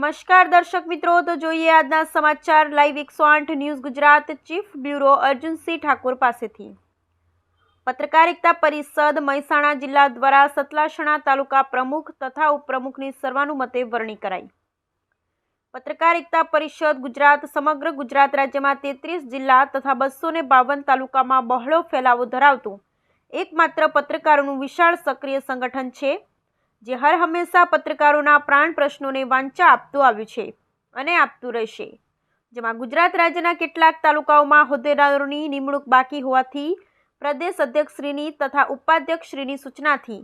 નમસ્કાર દર્શક મિત્રો, તો જોઈએ આજના સમાચાર. લાઈવ એકસો આઠ news Gujarat chief bureau Arjunsinh Thakor પાસેથી. પત્રકારિતા પરિષદ મહેસાણા જિલ્લા દ્વારા સતલાસણા તાલુકા પ્રમુખ તથા ઉપપ્રમુખની સર્વાનુમતે વરણી કરાઈ. પત્રકારિતા પરિષદ ગુજરાત, સમગ્ર ગુજરાત રાજ્યમાં તેત્રીસ જિલ્લા તથા બસો બાવન તાલુકામાં બહોળો ફેલાવો ધરાવતું એકમાત્ર પત્રકારોનું વિશાળ સક્રિય સંગઠન છે જે હર હંમેશા પત્રકારોના પ્રાણ પ્રશ્નોને વાંચા આપતું આવ્યું છે અને આપતું રહેશે. જેમાં ગુજરાત રાજ્યના કેટલાક તાલુકાઓમાં હોદ્દેદારોની નિમણૂક બાકી હોવાથી પ્રદેશ અધ્યક્ષશ્રીની તથા ઉપાધ્યક્ષશ્રીની સૂચનાથી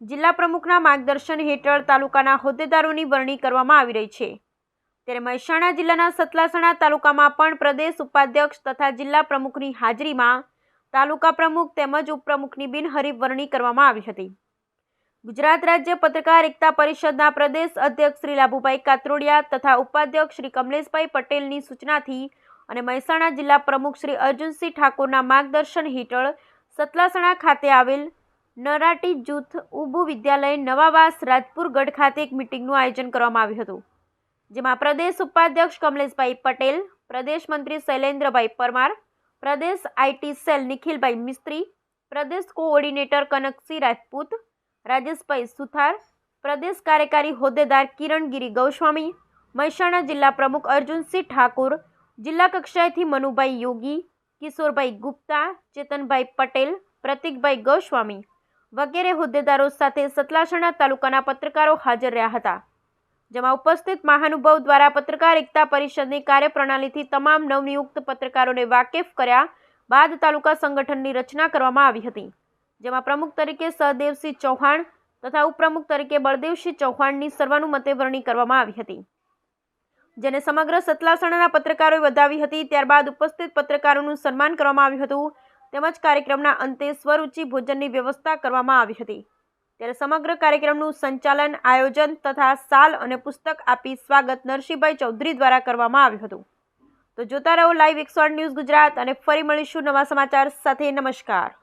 જિલ્લા પ્રમુખના માર્ગદર્શન હેઠળ તાલુકાના હોદ્દેદારોની વરણી કરવામાં આવી રહી છે. ત્યારે મહેસાણા જિલ્લાના સતલાસણા તાલુકામાં પણ પ્રદેશ ઉપાધ્યક્ષ તથા જિલ્લા પ્રમુખની હાજરીમાં તાલુકા પ્રમુખ તેમજ ઉપપ્રમુખની બિનહરીફ વરણી કરવામાં આવી હતી. ગુજરાત રાજ્ય પત્રકાર એકતા પરિષદના પ્રદેશ અધ્યક્ષ શ્રી લાભુભાઈ કાતરોડિયા તથા ઉપાધ્યક્ષ શ્રી કમલેશભાઈ પટેલની સૂચનાથી અને મહેસાણા જિલ્લા પ્રમુખ શ્રી અર્જુનસિંહ ઠાકોરના માર્ગદર્શન હેઠળ સતલાસણા ખાતે આવેલ નરાટી જૂથ ઉભુ વિદ્યાલય નવાવાસ રાજપુર ગઢ ખાતે એક મિટિંગનું આયોજન કરવામાં આવ્યું હતું, જેમાં પ્રદેશ ઉપાધ્યક્ષ કમલેશભાઈ પટેલ, પ્રદેશ મંત્રી શૈલેન્દ્રભાઈ પરમાર, પ્રદેશ આઈટી સેલ નિખિલભાઈ મિસ્ત્રી, પ્રદેશ કોઓર્ડિનેટર કનકસિંહ રાજપૂત રાજેશભાઈ સુથાર, પ્રદેશ કાર્યકારી હોદ્દેદાર કિરણગીરી ગૌસ્વામી, મહેસાણા જિલ્લા પ્રમુખ અર્જુનસિંહ ઠાકુર, જિલ્લા કક્ષાએથી મનુભાઈ યોગી, કિશોરભાઈ ગુપ્તા, ચેતનભાઈ પટેલ, પ્રતિકભાઈ ગૌસ્વામી વગેરે હોદ્દેદારો સાથે સતલાસણા તાલુકાના પત્રકારો હાજર રહ્યા હતા. જેમાં ઉપસ્થિત મહાનુભાવ દ્વારા પત્રકાર એકતા પરિષદની કાર્યપ્રણાલીથી તમામ નવનિયુક્ત પત્રકારોને વાકેફ કર્યા બાદ તાલુકા સંગઠનની રચના કરવામાં આવી હતી. જેમાં પ્રમુખ તરીકે સહદેવસિંહ ચૌહાણ તથા ઉપપ્રમુખ તરીકે બળદેવસિંહ ચૌહાણની સર્વાનુમતે વરણી કરવામાં આવી હતી. જેને સમગ્ર સતલાસણાના પત્રકારોએ વધાવી હતી. ત્યારબાદ ઉપસ્થિત પત્રકારોનું સન્માન કરવામાં આવ્યું હતું. તેમજ કાર્યક્રમના અંતે સ્વરૂચિ ભોજનની વ્યવસ્થા કરવામાં આવી હતી. ત્યારે સમગ્ર કાર્યક્રમનું સંચાલન, આયોજન તથા સાલ અને પુસ્તક આપી સ્વાગત નરસિંહભાઈ ચૌધરી દ્વારા કરવામાં આવ્યું હતું. તો જોતા રહો લાઈવ એકસો ન્યૂઝ ગુજરાત અને ફરી મળીશું નવા સમાચાર સાથે. નમસ્કાર.